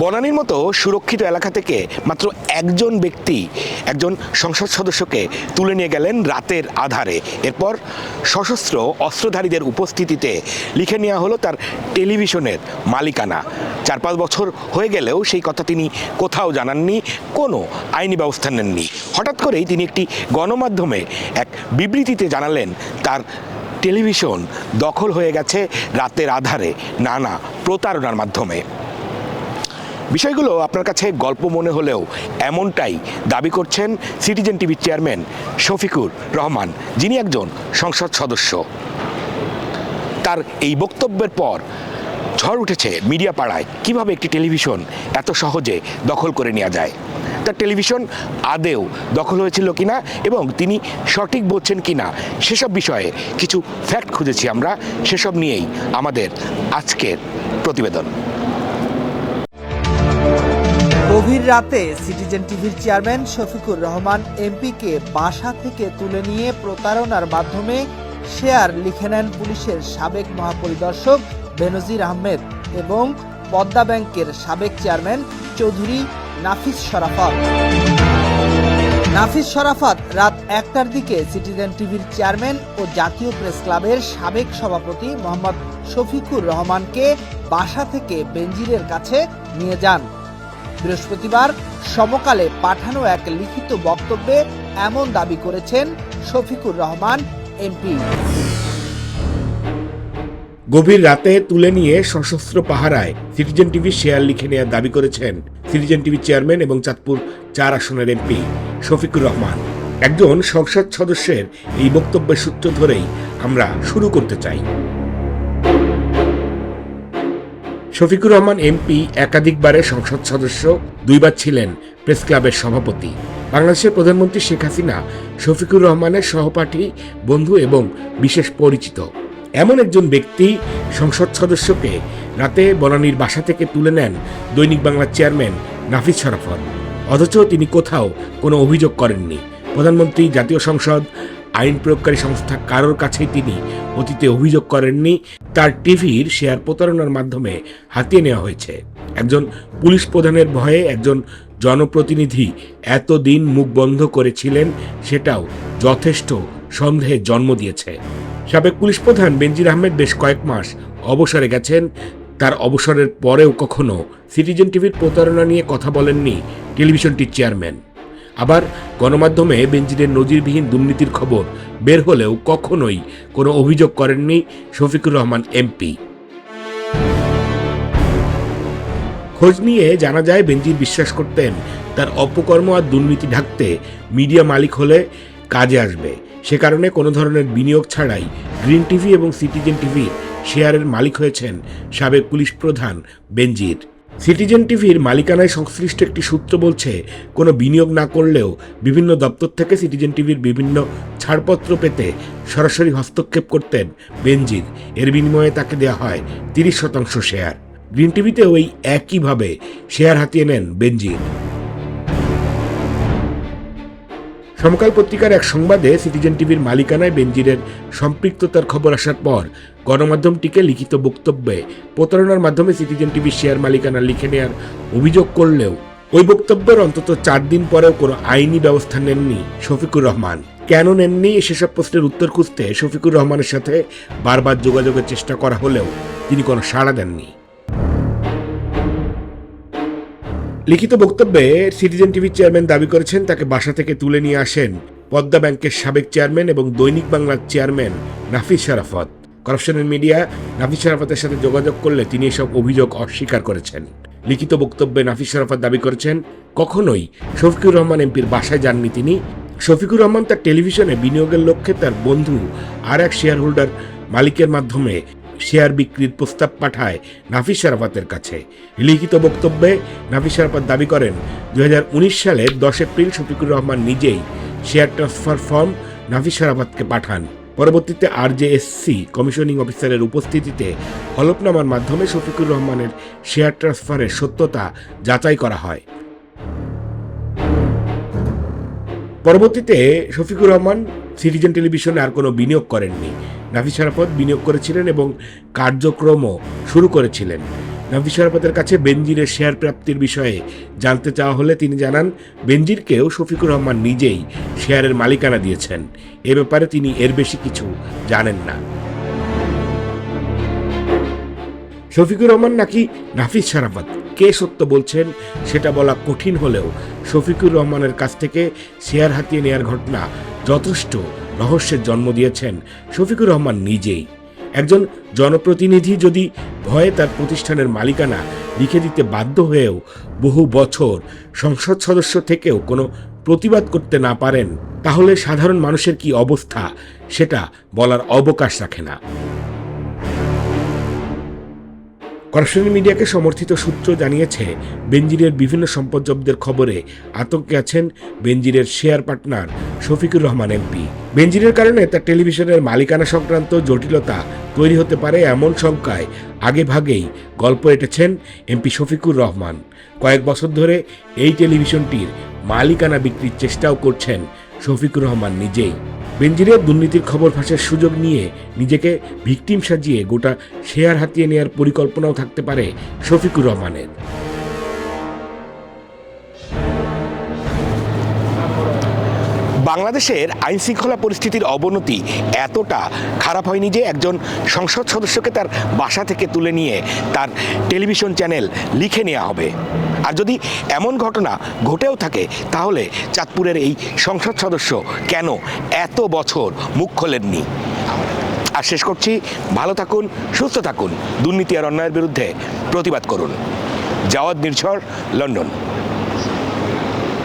বনানীর মতো সুরক্ষিত এলাকা থেকে মাত্র একজন ব্যক্তি, একজন সংসদ সদস্যকে তুলে নিয়ে গেলেন রাতের আধারে। এরপর সশস্ত্র অস্ত্রধারীদের উপস্থিতিতে লিখে নেওয়া হলো তার টেলিভিশনের মালিকানা। চার পাঁচ বছর হয়ে গেলেও সেই কথা তিনি কোথাও জানাননি, কোনো আইনি ব্যবস্থা নেননি। হঠাৎ করেই তিনি একটি গণমাধ্যমে এক বিবৃতিতে জানালেন, তার টেলিভিশন দখল হয়ে গেছে রাতের আধারে নানা প্রতারণার মাধ্যমে। বিষয়গুলো আপনার কাছে গল্প মনে হলেও এমনটাই দাবি করছেন সিটিজেন টিভির চেয়ারম্যান শফিকুর রহমান, যিনি একজন সংসদ সদস্য। তার এই বক্তব্যের পর ঝড় উঠেছে মিডিয়া পাড়ায় কীভাবে একটি টেলিভিশন এত সহজে দখল করে নেওয়া যায়? তার টেলিভিশন আদেও দখল হয়েছিল কিনা এবং তিনি সঠিক বলছেন কিনা, সেসব বিষয়ে কিছু ফ্যাক্ট খুঁজেছি আমরা। সেসব নিয়েই আমাদের আজকের প্রতিবেদন। গভীর রাতে সিটিজেন টিভির চেয়ারম্যান শফিকুর রহমান এমপিকে বাসা থেকে তুলে নিয়ে প্রতারণার মাধ্যমে শেয়ার লিখে নেন পুলিশের সাবেক মহাপরিদর্শক বেনজির আহমেদ এবং পদ্মা ব্যাংকের সাবেক চেয়ারম্যান চৌধুরী নাফিস শরাফত। নাফিস শরাফত রাত একটার দিকে সিটিজেন টিভির চেয়ারম্যান ও জাতীয় প্রেস ক্লাবের সাবেক সভাপতি মোহাম্মদ শফিকুর রহমানকে বাসা থেকে বেনজিরের কাছে নিয়ে যান। বৃহস্পতিবার সমকালে পাঠানো এক লিখিত বক্তব্যে এমন দাবি করেছেন শফিকুর রহমান, এমপি। গভীর রাতে তুলে নিয়ে সশস্ত্র পাহারায় সিটিজেন টিভি শেয়ার লিখে নেওয়ার দাবি করেছেন সিটিজেন টিভি চেয়ারম্যান এবং চাঁদপুর চার আসনের এমপি শফিকুর রহমান। একজন সংসদ সদস্যের এই বক্তব্যের সূত্র ধরেই আমরা শুরু করতে চাই। শফিকুর রহমান এমপি একাধিকবারের সংসদ সদস্য, দুইবার ছিলেন প্রেস ক্লাবের সভাপতি। বাংলাদেশের প্রধানমন্ত্রী শেখ হাসিনা, শফিকুর রহমানের সহপাঠী, বন্ধু এবং বিশেষ পরিচিত। এমন একজন ব্যক্তি সংসদ সদস্যকে রাতে বনানীর বাসা থেকে তুলে নেন দৈনিক বাংলার চেয়ারম্যান নাফিস শরাফত অথচ তিনি কোথাও কোনো অভিযোগ করেননি। প্রধানমন্ত্রী, জাতীয় সংসদ আইন প্রয়োগকারী সংস্থা কারোর কাছেই তিনি অতীতে অভিযোগ করেননি। তার টিভির শেয়ার প্রতারণার মাধ্যমে হাতিয়ে নেওয়া হয়েছে। একজন পুলিশ প্রধানের ভয়ে একজন জনপ্রতিনিধি এতদিন মুখ বন্ধ করেছিলেন, সেটাও যথেষ্ট সন্দেহে জন্ম দিয়েছে। সাবেক পুলিশ প্রধান বেনজির আহমেদ বেশ কয়েক মাস অবসরে গেছেন। তার অবসরের পরেও কখনো সিটিজেন টিভির প্রতারণা নিয়ে কথা বলেননি টেলিভিশনটির চেয়ারম্যান। আবার গণমাধ্যমে বেঞ্জিরের নজিরবিহীন দুর্নীতির খবর বের হলেও কখনোই কোনো অভিযোগ করেননি শফিকুর রহমান এমপি। খোঁজ নিয়ে জানা যায় বেঞ্জির বিশ্বাস করতেন তার অপকর্ম আর দুর্নীতি ঢাকতে মিডিয়া মালিক হলে কাজে আসবে। সে কারণে কোনো ধরনের বিনিয়োগ ছাড়াই গ্রিন টিভি এবং সিটিজেন টিভি শেয়ারের মালিক হয়েছেন সাবেক পুলিশ প্রধান বেনজির সিটিজেন টিভির মালিকানায় সংশ্লিষ্ট একটি সূত্র বলছে, কোনো বিনিয়োগ না করলেও বিভিন্ন দপ্তর থেকে সিটিজেন টিভির বিভিন্ন ছাড়পত্র পেতে সরাসরি হস্তক্ষেপ করতেন বেনজির। এর বিনিময়ে তাকে দেওয়া হয় তিরিশ শতাংশ শেয়ার। গ্রিন টিভিতে ওই একইভাবে শেয়ার হাতিয়ে নেন বেনজির। সমকাল পত্রিকার এক সংবাদে সিটিজেন টিভির মালিকানায় বেনজিরের সম্পৃক্ততার খবর আসার পর গণমাধ্যমটিকে লিখিত বক্তব্যে প্রতারণার মাধ্যমে সিটিজেন টিভির শেয়ার মালিকানা লিখে নেওয়ার অভিযোগ করলেও ওই বক্তব্যের অন্তত চার দিন পরেও কোনো আইনি ব্যবস্থা নেননি শফিকুর রহমান। কেন নেননি সেসব প্রশ্নের উত্তর খুঁজতে শফিকুর রহমানের সাথে বারবার যোগাযোগের চেষ্টা করা হলেও তিনি কোনো সাড়া দেননি। লিখিত বক্তব্যে সিটিজেন টিভির চেয়ারম্যান দাবি করেছেন, তাকে বাসা থেকে তুলে নিয়ে আসেন পদ্মা ব্যাংকের সাবেক চেয়ারম্যান এবং দৈনিক বাংলার চেয়ারম্যান নাফিস শারাফত করাপশনের মিডিয়া নাফিস শারাফতের সাথে যোগাযোগ করলে তিনি এসব অভিযোগ অস্বীকার করেছেন। লিখিত বক্তব্যে নাফিস শারাফত দাবি করেছেন, কখনোই শফিকুর রহমান এমপির বাসায় যাননি তিনি। শফিকুর রহমান তার টেলিভিশনে বিনিয়োগের লক্ষ্যে তার বন্ধু আর এক শেয়ার হোল্ডার মালিকের মাধ্যমে শেয়ার বিক্রির প্রস্তাব পাঠায় নাফিস শারাফাতের কাছে। লিখিত বক্তব্যে নাফিস শারাফাত দাবি করেন, দুই সালের দশ এপ্রিল শফিকুর রহমান নিজেই শেয়ার ট্রান্সফার ফর্ম নাফিস শারাফাতকে পাঠান। পরবর্তীতে আরজেএসসি কমিশনিং অফিসারের উপস্থিতিতে হলফনামার মাধ্যমে শফিকুর রহমানের শেয়ার ট্রান্সফারের সত্যতা যাচাই করা হয়। পরবর্তীতে শফিকুর রহমান সিটিজেন টেলিভিশনে আর কোনো বিনিয়োগ করেননি। নাফিস শারাফত বিনিয়োগ করেছিলেন এবং কার্যক্রমও শুরু করেছিলেন। নাফিস শরাফতের কাছে বেনজিরের শেয়ার প্রাপ্তির বিষয়ে জানতে চাওয়া হলে তিনি জানান, বেনজিরকেও শফিকুর রহমান নিজেই শেয়ারের মালিকানা দিয়েছেন। এ ব্যাপারে তিনি এর বেশি কিছু জানেন না। শফিকুর রহমান নাকি নাফিস শরাফত কে সত্য বলছেন? সেটা বলা কঠিন হলেও শফিকুর রহমানের কাছ থেকে শেয়ার হাতিয়ে নেয়ার ঘটনা যথেষ্ট রহস্যের জন্ম দিয়েছেন শফিকুর রহমান নিজেই। একজন জনপ্রতিনিধি যদি ভয়ে তার প্রতিষ্ঠানের মালিকানা লিখে দিতে বাধ্য হয়েও বহু বছর সংসদ সদস্য থেকেও কোনো প্রতিবাদ করতে না পারেন, তাহলে সাধারণ মানুষের কি অবস্থা সেটা বলার অবকাশ রাখে না। করাপশন মিডিয়াকে সমর্থিত সূত্র জানিয়েছে, বেনজিরের বিভিন্ন সম্পদ জব্দের খবরে আতঙ্কে আছেন বেনজিরের share partner Shafiqur Rahman MP. বেনজিরের কারণে তার টেলিভিশনের মালিকানা সংক্রান্ত জটিলতা তৈরি হতে পারে এমন শঙ্কায় আগে ভাগেই গল্প এঁটেছেন এমপি শফিকুর রহমান। কয়েক বছর ধরে এই টেলিভিশনটির মালিকানা বিক্রির চেষ্টাও করছেন শফিকুর রহমান নিজেই। বেনজিরের দুর্নীতির খবর ফাঁসের সুযোগ নিয়ে নিজেকে ভিকটিম সাজিয়ে গোটা শেয়ার হাতিয়ে নেওয়ার পরিকল্পনাও থাকতে পারে শফিকুর রহমানের। বাংলাদেশের আইন শৃঙ্খলা পরিস্থিতির অবনতি এতটা খারাপ হয়নি যে একজন সংসদ সদস্যকে তার বাসা থেকে তুলে নিয়ে তার টেলিভিশন চ্যানেল লিখে নেওয়া হবে। আর যদি এমন ঘটনা ঘটেও থাকে, তাহলে চাঁদপুরের এই সংসদ সদস্য কেন এত বছর মুখ খোলেননি? আর শেষ করছি, ভালো থাকুন, সুস্থ থাকুন। দুর্নীতি আর অন্যায়ের বিরুদ্ধে প্রতিবাদ করুন। জাওয়াদ নির্ঝর, লন্ডন।